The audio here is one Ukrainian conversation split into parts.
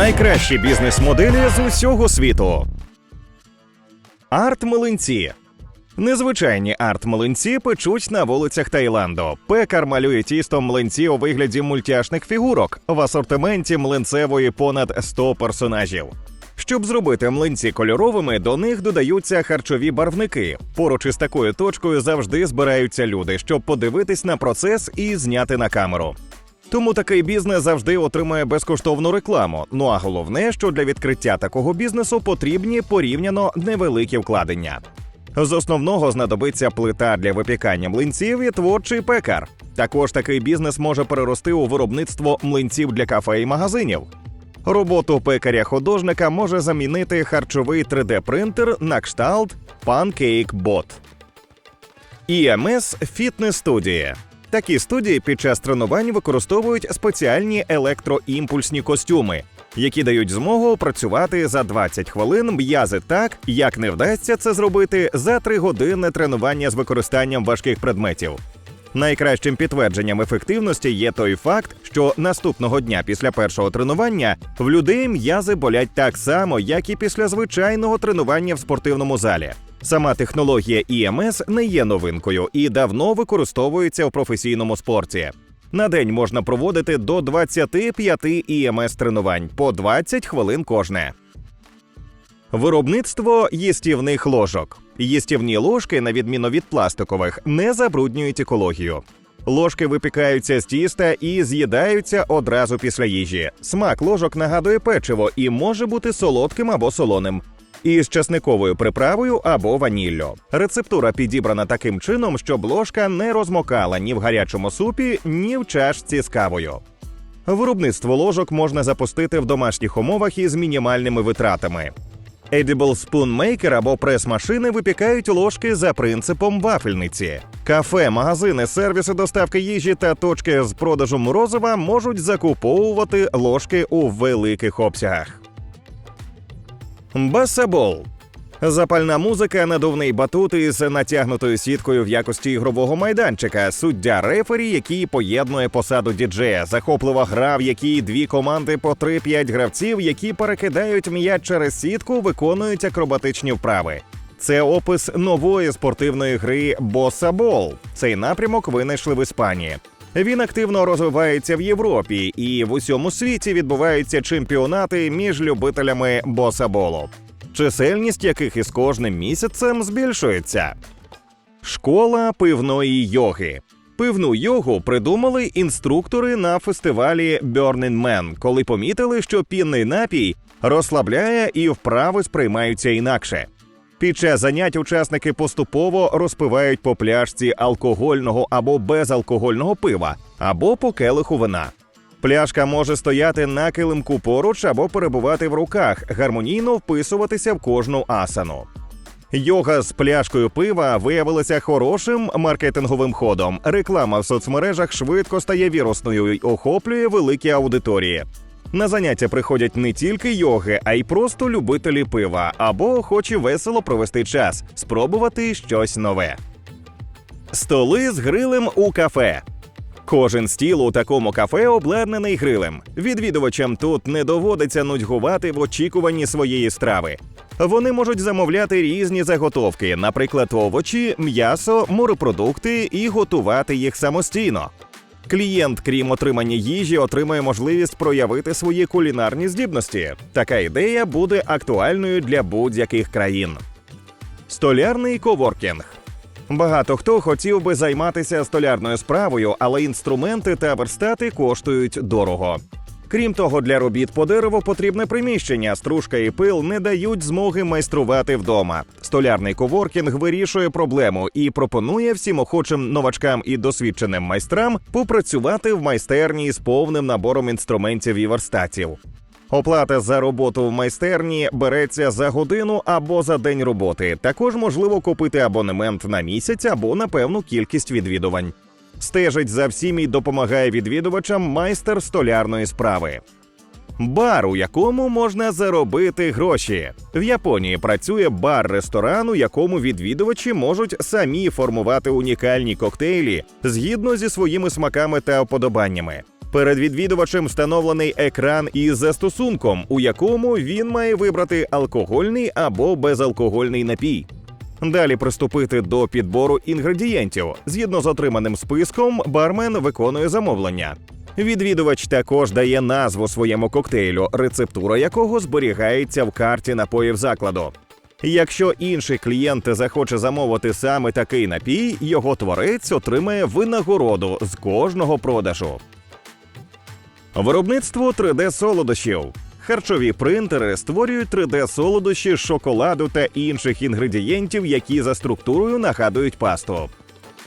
Найкращі бізнес-моделі з усього світу. Арт-млинці. Незвичайні арт-млинці печуть на вулицях Таїланду. Пекар малює тісто млинці у вигляді мультяшних фігурок. В асортименті млинцевої понад 100 персонажів. Щоб зробити млинці кольоровими, до них додаються харчові барвники. Поруч із такою точкою завжди збираються люди, щоб подивитись на процес і зняти на камеру. Тому такий бізнес завжди отримує безкоштовну рекламу. Ну а головне, що для відкриття такого бізнесу потрібні порівняно невеликі вкладення. З основного знадобиться плита для випікання млинців і творчий пекар. Також такий бізнес може перерости у виробництво млинців для кафе і магазинів. Роботу пекаря-художника може замінити харчовий 3D-принтер на кшталт Pancake Bot. ІМС фітнес студії. Такі студії під час тренувань використовують спеціальні електроімпульсні костюми, які дають змогу працювати за 20 хвилин м'язи так, як не вдасться це зробити за 3 години тренування з використанням важких предметів. Найкращим підтвердженням ефективності є той факт, що наступного дня після першого тренування в людей м'язи болять так само, як і після звичайного тренування в спортивному залі. Сама технологія ІМС не є новинкою і давно використовується у професійному спорті. На день можна проводити до 25 ІМС тренувань по 20 хвилин кожне. Виробництво їстівних ложок. Їстівні ложки, на відміну від пластикових, не забруднюють екологію. Ложки випікаються з тіста і з'їдаються одразу після їжі. Смак ложок нагадує печиво і може бути солодким або солоним. Із часниковою приправою або ваніллю. Рецептура підібрана таким чином, щоб ложка не розмокала ні в гарячому супі, ні в чашці з кавою. Виробництво ложок можна запустити в домашніх умовах із мінімальними витратами. Edible Spoon Maker або прес-машини випікають ложки за принципом вафельниці. Кафе, магазини, сервіси доставки їжі та точки з продажу морозива можуть закуповувати ложки у великих обсягах. Басабол. Запальна музика, надувний батут із натягнутою сіткою в якості ігрового майданчика, суддя рефері, який поєднує посаду діджея, захоплива гра, в якій дві команди по 3-5 гравців, які перекидають м'яч через сітку, виконують акробатичні вправи. Це опис нової спортивної гри Босабол. Цей напрямок винайшли в Іспанії. Він активно розвивається в Європі, і в усьому світі відбуваються чемпіонати між любителями босаболу, чисельність яких із кожним місяцем збільшується. Школа пивної йоги. Пивну йогу придумали інструктори на фестивалі Burning Man, коли помітили, що пінний напій розслабляє і вправи сприймаються інакше. Під час занять учасники поступово розпивають по пляшці алкогольного або безалкогольного пива, або по келиху вина. Пляшка може стояти на килимку поруч або перебувати в руках, гармонійно вписуватися в кожну асану. Йога з пляшкою пива виявилася хорошим маркетинговим ходом. Реклама в соцмережах швидко стає вірусною й охоплює великі аудиторії. На заняття приходять не тільки йоги, а й просто любителі пива або охочі весело провести час, спробувати щось нове. Столи з грилем у кафе. Кожен стіл у такому кафе обладнаний грилем. Відвідувачам тут не доводиться нудьгувати в очікуванні своєї страви. Вони можуть замовляти різні заготовки, наприклад, овочі, м'ясо, морепродукти і готувати їх самостійно. Клієнт, крім отримання їжі, отримає можливість проявити свої кулінарні здібності. Така ідея буде актуальною для будь-яких країн. Столярний коворкінг. Багато хто хотів би займатися столярною справою, але інструменти та верстати коштують дорого. Крім того, для робіт по дереву потрібне приміщення, стружка і пил не дають змоги майструвати вдома. Столярний коворкінг вирішує проблему і пропонує всім охочим новачкам і досвідченим майстрам попрацювати в майстерні з повним набором інструментів і верстатів. Оплата за роботу в майстерні береться за годину або за день роботи. Також можливо купити абонемент на місяць або на певну кількість відвідувань. Стежить за всім і допомагає відвідувачам майстер столярної справи. Бар, у якому можна заробити гроші. В Японії працює бар-ресторан, у якому відвідувачі можуть самі формувати унікальні коктейлі згідно зі своїми смаками та вподобаннями. Перед відвідувачем встановлений екран із застосунком, у якому він має вибрати алкогольний або безалкогольний напій. Далі приступити до підбору інгредієнтів. Згідно з отриманим списком, бармен виконує замовлення. Відвідувач також дає назву своєму коктейлю, рецептура якого зберігається в карті напоїв закладу. Якщо інший клієнт захоче замовити саме такий напій, його творець отримає винагороду з кожного продажу. Виробництво 3D-солодощів. Харчові принтери створюють 3D-солодощі з шоколаду та інших інгредієнтів, які за структурою нагадують пасту.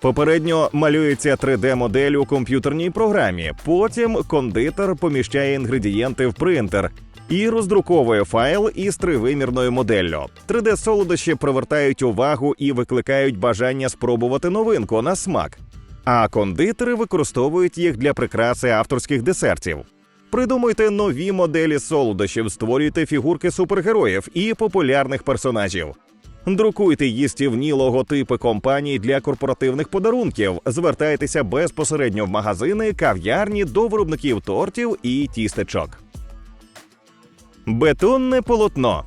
Попередньо малюється 3D-модель у комп'ютерній програмі. Потім кондитер поміщає інгредієнти в принтер і роздруковує файл із тривимірною моделлю. 3D-солодощі привертають увагу і викликають бажання спробувати новинку на смак. А кондитери використовують їх для прикраси авторських десертів. Придумуйте нові моделі солодощів, створюйте фігурки супергероїв і популярних персонажів. Друкуйте їстівні логотипи компаній для корпоративних подарунків. Звертайтеся безпосередньо в магазини, кав'ярні до виробників тортів і тістечок. Бетонне полотно.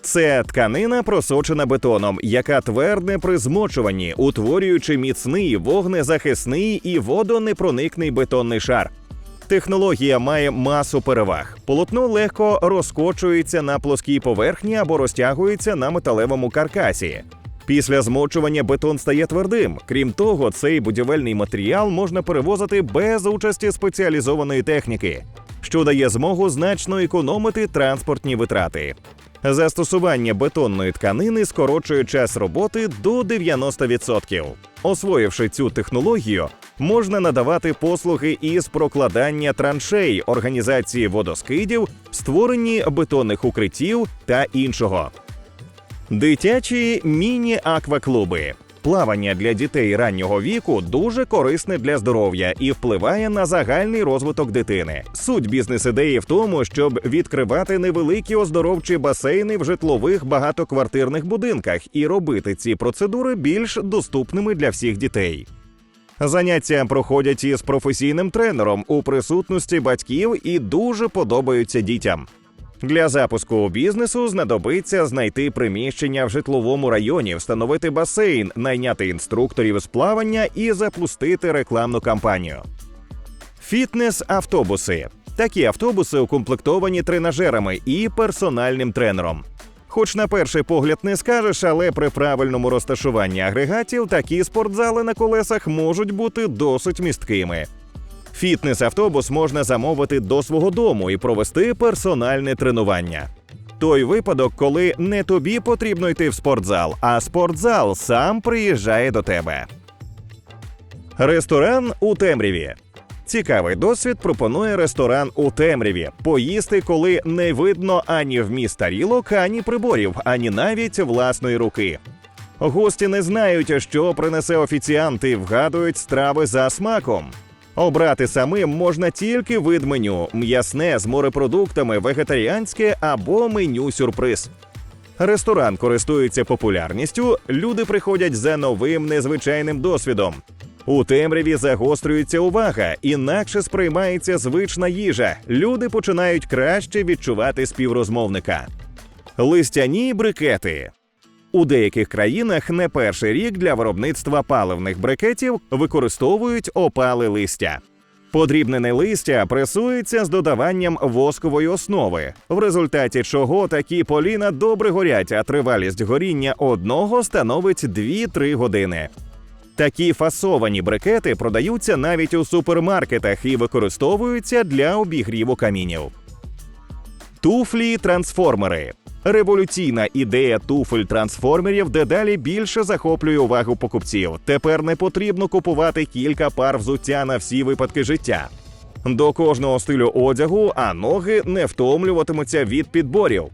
Це тканина, просочена бетоном, яка твердне при змочуванні, утворюючи міцний вогнезахисний і водонепроникний бетонний шар. Технологія має масу переваг. Полотно легко розкочується на плоскій поверхні або розтягується на металевому каркасі. Після змочування бетон стає твердим. Крім того, цей будівельний матеріал можна перевозити без участі спеціалізованої техніки, що дає змогу значно економити транспортні витрати. Застосування бетонної тканини скорочує час роботи до 90%. Освоївши цю технологію, можна надавати послуги із прокладання траншей, організації водоскидів, створенні бетонних укриттів та іншого. Дитячі міні-акваклуби. Плавання для дітей раннього віку дуже корисне для здоров'я і впливає на загальний розвиток дитини. Суть бізнес-ідеї в тому, щоб відкривати невеликі оздоровчі басейни в житлових багатоквартирних будинках і робити ці процедури більш доступними для всіх дітей. Заняття проходять із професійним тренером у присутності батьків і дуже подобаються дітям. Для запуску бізнесу знадобиться знайти приміщення в житловому районі, встановити басейн, найняти інструкторів з плавання і запустити рекламну кампанію. Фітнес-автобуси. Такі автобуси укомплектовані тренажерами і персональним тренером. Хоч на перший погляд не скажеш, але при правильному розташуванні агрегатів такі спортзали на колесах можуть бути досить місткими. Фітнес-автобус можна замовити до свого дому і провести персональне тренування. Той випадок, коли не тобі потрібно йти в спортзал, а спортзал сам приїжджає до тебе. Ресторан у темряві. Цікавий досвід пропонує ресторан у темряві. Поїсти, коли не видно ані вміст тарілок, ані приборів, ані навіть власної руки. Гості не знають, що принесе офіціант і вгадують страви за смаком. Обрати самим можна тільки вид меню: м'ясне з морепродуктами, вегетаріанське або меню сюрприз. Ресторан користується популярністю, люди приходять за новим незвичайним досвідом. У темряві загострюється увага, інакше сприймається звична їжа. Люди починають краще відчувати співрозмовника. Листяні брикети. У деяких країнах не перший рік для виробництва паливних брикетів використовують опали листя. Подрібнене листя пресується з додаванням воскової основи, в результаті чого такі поліна добре горять, а тривалість горіння одного становить 2-3 години. Такі фасовані брикети продаються навіть у супермаркетах і використовуються для обігріву камінів. Туфлі трансформери. Революційна ідея туфель трансформерів дедалі більше захоплює увагу покупців. Тепер не потрібно купувати кілька пар взуття на всі випадки життя. До кожного стилю одягу, а ноги не втомлюватимуться від підборів.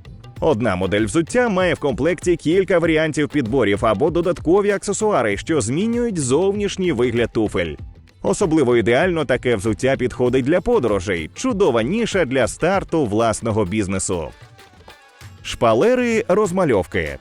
Одна модель взуття має в комплекті кілька варіантів підборів або додаткові аксесуари, що змінюють зовнішній вигляд туфель. Особливо ідеально таке взуття підходить для подорожей, чудова ніша для старту власного бізнесу. Шпалери розмальовки.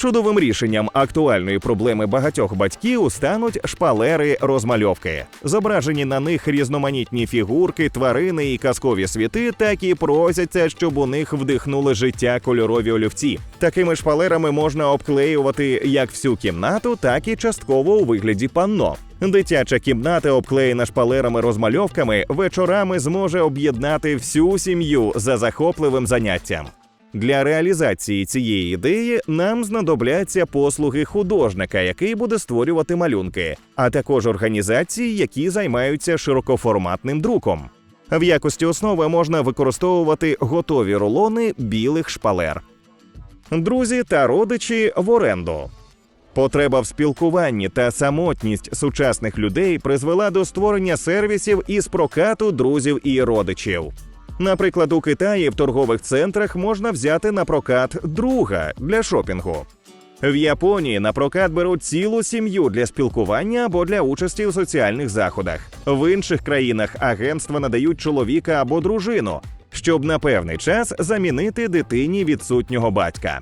Чудовим рішенням актуальної проблеми багатьох батьків стануть шпалери розмальовки. Зображені на них різноманітні фігурки, тварини і казкові світи, так і просяться, щоб у них вдихнули життя кольорові олівці. Такими шпалерами можна обклеювати як всю кімнату, так і частково у вигляді панно. Дитяча кімната, обклеєна шпалерами розмальовками, вечорами зможе об'єднати всю сім'ю за захопливим заняттям. Для реалізації цієї ідеї нам знадобляться послуги художника, який буде створювати малюнки, а також організації, які займаються широкоформатним друком. В якості основи можна використовувати готові рулони білих шпалер. Друзі та родичі в оренду. Потреба в спілкуванні та самотність сучасних людей призвела до створення сервісів із прокату друзів і родичів. Наприклад, у Китаї в торгових центрах можна взяти на прокат друга для шопінгу. В Японії на прокат беруть цілу сім'ю для спілкування або для участі у соціальних заходах. В інших країнах агентства надають чоловіка або дружину, щоб на певний час замінити дитині відсутнього батька.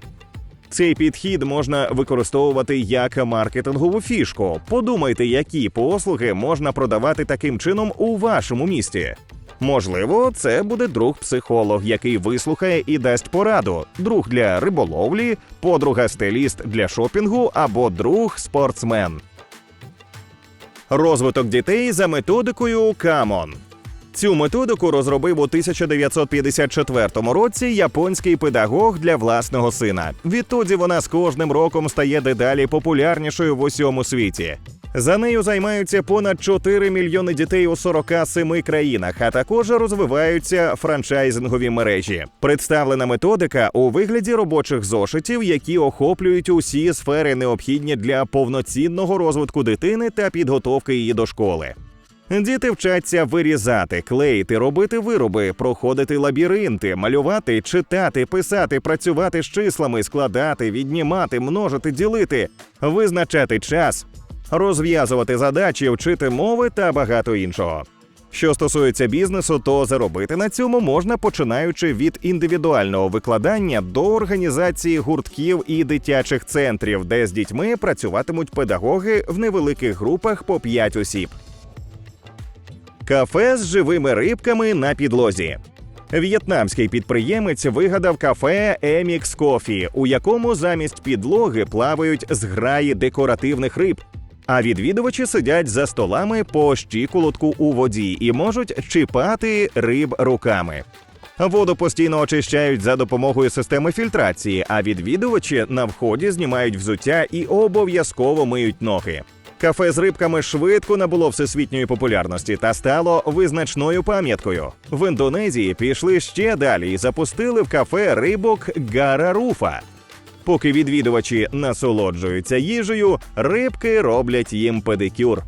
Цей підхід можна використовувати як маркетингову фішку. Подумайте, які послуги можна продавати таким чином у вашому місті. Можливо, це буде друг-психолог, який вислухає і дасть пораду, друг для риболовлі, подруга стиліст для шопінгу або друг спортсмен. Розвиток дітей за методикою Камон. Цю методику розробив у 1954 році японський педагог для власного сина. Відтоді вона з кожним роком стає дедалі популярнішою в усьому світі. За нею займаються понад 4 мільйони дітей у 47 країнах, а також розвиваються франчайзингові мережі. Представлена методика у вигляді робочих зошитів, які охоплюють усі сфери, необхідні для повноцінного розвитку дитини та підготовки її до школи. Діти вчаться вирізати, клеїти, робити вироби, проходити лабіринти, малювати, читати, писати, працювати з числами, складати, віднімати, множити, ділити, визначати час, розв'язувати задачі, вчити мови та багато іншого. Що стосується бізнесу, то заробити на цьому можна починаючи від індивідуального викладання до організації гуртків і дитячих центрів, де з дітьми працюватимуть педагоги в невеликих групах по 5 осіб. Кафе з живими рибками на підлозі. В'єтнамський підприємець вигадав кафе Емікс Кофі, у якому замість підлоги плавають зграї декоративних риб. А відвідувачі сидять за столами по щиколотку у воді і можуть чіпати риб руками. Воду постійно очищають за допомогою системи фільтрації, а відвідувачі на вході знімають взуття і обов'язково миють ноги. Кафе з рибками швидко набуло всесвітньої популярності та стало визначною пам'яткою. В Індонезії пішли ще далі і запустили в кафе рибок Гараруфа. Поки відвідувачі насолоджуються їжею, рибки роблять їм педикюр.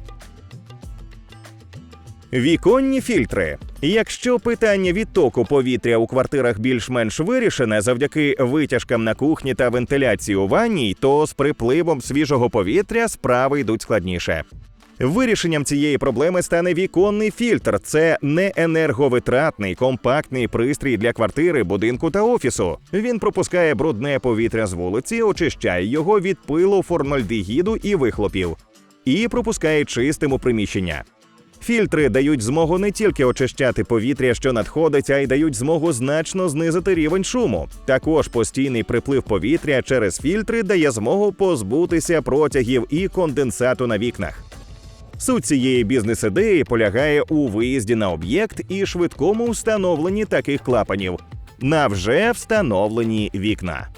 Віконні фільтри. Якщо питання відтоку повітря у квартирах більш-менш вирішене завдяки витяжкам на кухні та вентиляції у ванній, то з припливом свіжого повітря справи йдуть складніше. Вирішенням цієї проблеми стане віконний фільтр. Це не енерговитратний, компактний пристрій для квартири, будинку та офісу. Він пропускає брудне повітря з вулиці, очищає його від пилу, формальдегіду і вихлопів, і пропускає чистим у приміщення. Фільтри дають змогу не тільки очищати повітря, що надходить, а й дають змогу значно знизити рівень шуму. Також постійний приплив повітря через фільтри дає змогу позбутися протягів і конденсату на вікнах. Суть цієї бізнес-ідеї полягає у виїзді на об'єкт і швидкому встановленні таких клапанів на вже встановлені вікна.